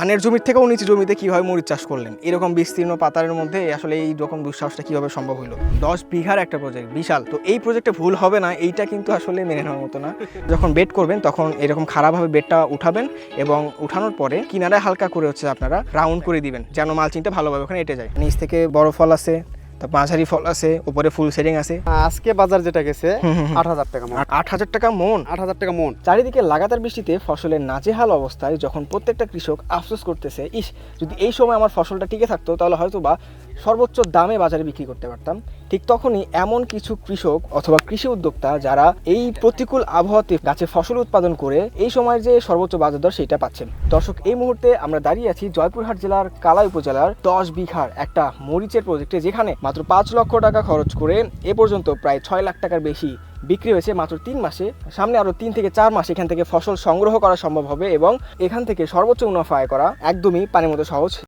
ধানের জমির থেকেও নিচে জমিতে কীভাবে মরিচ চাষ করলেন? এরকম বিস্তীর্ণ পাতারের মধ্যে আসলে এই রকম দুঃসাহসটা কীভাবে সম্ভব হলো দশ বিঘার একটা প্রজেক্ট বিশাল। তো এই প্রজেক্টে ভুল হবে না, এইটা কিন্তু আসলে মেনে নেওয়ার মতো না। যখন বেড করবেন, তখন এরকম খারাপভাবে বেডটা উঠাবেন এবং উঠানোর পরে কিনারে হালকা করে হচ্ছে আপনারা রাউন্ড করে দিবেন, যেন মালচিনটা ভালোভাবে ওখানে এটে যায়। নিচ থেকে বড় ফল আছে তারপর মাঝারি ফল আছে উপরে ফুল সেটিং আছে। আজকে বাজার যেটা গেছে। আট হাজার টাকা মন। আট হাজার টাকা মন? আট হাজার টাকা মন। চারিদিকে লাগাতার বৃষ্টিতে ফসলের নাজেহাল অবস্থায় যখন প্রত্যেকটা কৃষক আফসোস করতেছে ইস যদি এই সময় আমার ফসলটা টিকে থাকতো তাহলে হয়তো বা সর্বোচ্চ দামে বাজারে বিক্রি করতে পারতাম। ঠিক তখনই এমন কিছু কৃষক অথবা কৃষি উদ্যোক্তা যারা এই প্রতিকূল আবহাওয়াতে গাছে ফসল উৎপাদন করে এই সময়ের যে সর্বোচ্চ বাজার দর সেটা পাচ্ছেন। দর্শক এই মুহূর্তে আমরা দাঁড়িয়ে আছি জয়পুরহাট জেলার কালাই উপজেলার দশ বিঘার একটা মরিচের প্রজেক্টে যেখানে মাত্র পাঁচ লক্ষ টাকা খরচ করে এ পর্যন্ত প্রায় ছয় লাখ টাকার বেশি বিক্রি হয়েছে মাত্র তিন মাসে। সামনে আরও তিন থেকে চার মাস এখান থেকে ফসল সংগ্রহ করা সম্ভব হবে এবং এখান থেকে সর্বোচ্চ মুনাফা আয় করা একদমই পানির মতো সহজ।